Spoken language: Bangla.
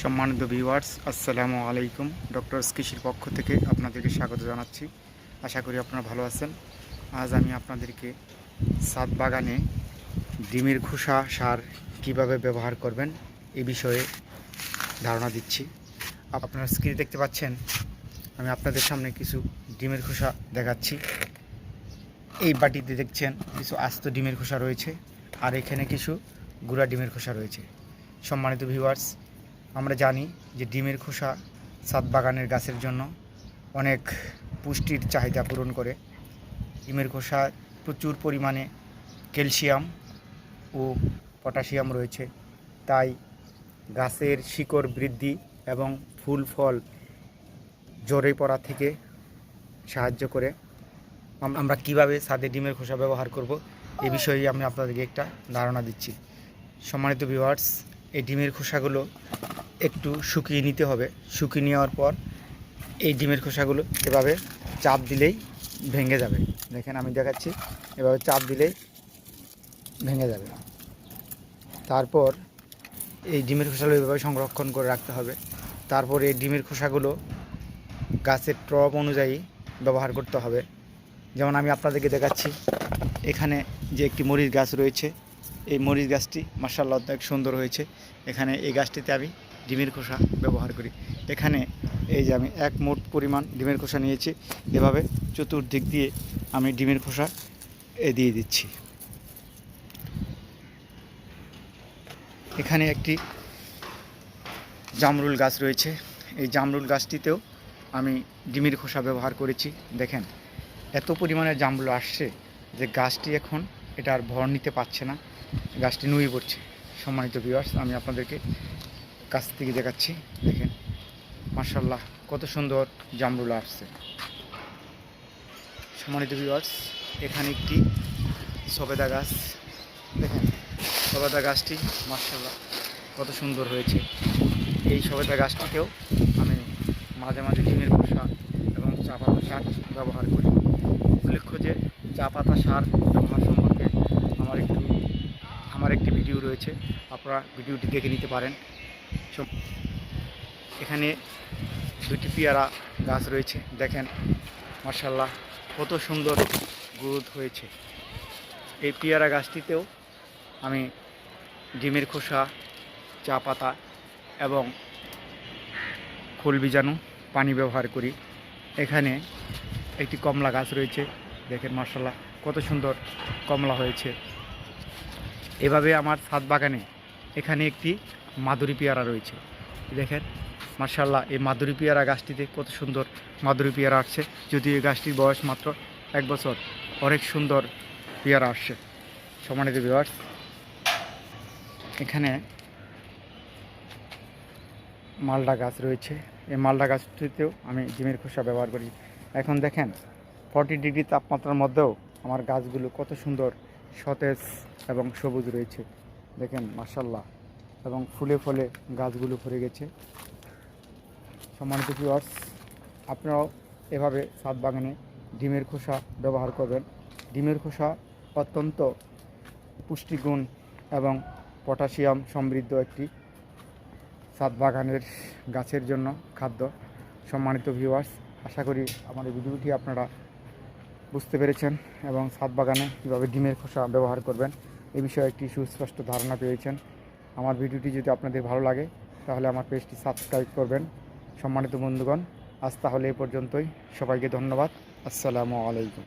সম্মানিত ভিউয়ার্স আসসালামু আলাইকুম। ডক্টর কৃষির পক্ষ থেকে আপনাদেরকে স্বাগত জানাচ্ছি। আশা করি আপনারা ভালো আছেন। আজ আমি আপনাদেরকে সাত বাগানে ডিমের খোসা সার কীভাবে ব্যবহার করবেন এ বিষয়ে ধারণা দিচ্ছি। আপনারা স্ক্রিনে দেখতে পাচ্ছেন, আমি আপনাদের সামনে কিছু ডিমের খোসা দেখাচ্ছি। এই বাটিতে দেখছেন কিছু আস্ত ডিমের খোসা রয়েছে, আর এখানে কিছু গুঁড়া ডিমের খোসা রয়েছে। সম্মানিত ভিউয়ার্স আমরা জানি যে ডিমের খোসা সাত বাগানের গাছের জন্য অনেক পুষ্টির চাহিদা পূরণ করে। ডিমের খোসা প্রচুর পরিমাণে ক্যালসিয়াম ও পটাশিয়াম রয়েছে। তাই গাছের শিকড় বৃদ্ধি এবং ফুল ফল জ্বরে পড়া থেকে সাহায্য করে। আমরা কীভাবে সাদে ডিমের খোসা ব্যবহার করব এ বিষয়ে আমি আপনাদেরকে একটা ধারণা দিচ্ছি। সম্মানিত ভিউয়ার্স এই ডিমের খোসাগুলো একটু শুকিয়ে নিতে হবে। শুকিয়ে নেওয়ার পর এই ডিমের খোসাগুলো এভাবে চাপ দিলেই ভেঙে যাবে। দেখেন আমি দেখাচ্ছি, এভাবে চাপ দিলেই ভেঙে যাবে। তারপর এই ডিমের খোসাগুলো এভাবে সংরক্ষণ করে রাখতে হবে। তারপর এই ডিমের খোসাগুলো গাছের টব অনুযায়ী ব্যবহার করতে হবে। যেমন আমি আপনাদেরকে দেখাচ্ছি, এখানে যে একটি মরিচ গাছ রয়েছে, এই মরিচ গাছটি মার্শাল্লাহ অনেক সুন্দর হয়েছে। এখানে এই গাছটিতে আমি ডিমের খোসা ব্যবহার করি। এখানে এই যে আমি এক মোট পরিমাণ ডিমের খোসা নিয়েছি। এভাবে চতুর্দিক দিয়ে আমি ডিমের খোসা এ দিয়ে দিচ্ছি। এখানে একটি জামরুল গাছ রয়েছে। এই জামরুল গাছটিতেও আমি ডিমের খোসা ব্যবহার করেছি। দেখেন, এত পরিমাণে জামরুল আসছে যে গাছটি এখন এটা আর ভর নিতে পারছে না। গাছটি নুয়ে পড়ছে। সম্মানিত ভিউয়ার্স আমি আপনাদেরকে কাছ থেকে দেখাচ্ছি। দেখেন মার্শাল্লাহ কত সুন্দর জামরুল আসছে। সম্মানিত ভিউয়ার্স এখানে একটি সবেদা গাছ। দেখেন, সবেদা গাছটি মার্শাল্লাহ কত সুন্দর হয়েছে। এই সবেদা গাছটিতেও আমি মাঝে মাঝে ডিমের খোসা এবং চা পাতা সার ব্যবহার করি। উল্লেখ্য যে, চা পাতা সার ব্যবহার সম্পর্কে আমার একটু, আমার একটি ভিডিও রয়েছে। আপনারা ভিডিওটি দেখে নিতে পারেন। এখানে দুটি পেয়ারা গাছ রয়েছে। দেখেন মার্শাল্লাহ কত সুন্দর গ্রোথ হয়েছে। এই পেয়ারা গাছটিতেও আমি ডিমের খোসা, চা পাতা এবং ফুল বীজাণু পানি ব্যবহার করি। এখানে একটি কমলা গাছ রয়েছে। দেখেন মার্শাল্লাহ কত সুন্দর কমলা হয়েছে। এভাবে আমার ছাদ বাগানে এখানে একটি মাধুরী পেয়ারা রয়েছে। দেখেন মার্শাল্লাহ এই মাধুরী পেয়ারা গাছটিতে কত সুন্দর মাধুরী পেয়ারা আসছে। যদিও এই গাছটির বয়স মাত্র এক বছর, অনেক সুন্দর পেয়ারা আসছে। সমানিত বিভার্স এখানে মালডা গাছ রয়েছে। এই মালডা গাছটিতেও আমি ডিমের খোসা ব্যবহার করি। এখন দেখেন ফর্টি ডিগ্রি তাপমাত্রার মধ্যেও আমার গাছগুলো কত সুন্দর সতেজ এবং সবুজ রয়েছে। দেখেন মাসাল্লাহ এবং ফুলে ফলে গাছগুলো ভরে গেছে। সম্মানিত ভিউয়ার্স আপনারাও এভাবে ছাদ বাগানে ডিমের খোসা ব্যবহার করবেন। ডিমের খোসা অত্যন্ত পুষ্টিগুণ এবং পটাশিয়াম সমৃদ্ধ একটি ছাদ বাগানের গাছের জন্য খাদ্য। সম্মানিত ভিউয়ার্স আশা করি আমার এই ভিডিওটি আপনারা বুঝতে পেরেছেন এবং ছাদ বাগানে কীভাবে ডিমের খোসা ব্যবহার করবেন, এ বিষয়ে একটি সুস্পষ্ট ধারণা পেয়েছেন। আমার ভিডিওটি যদি আপনাদের ভালো লাগে, তাহলে আমার পেজটি সাবস্ক্রাইব করবেন। সম্মানিত বন্ধুগণ, আজ তাহলে এ পর্যন্তই। সবাইকে ধন্যবাদ। আসসালামু আলাইকুম।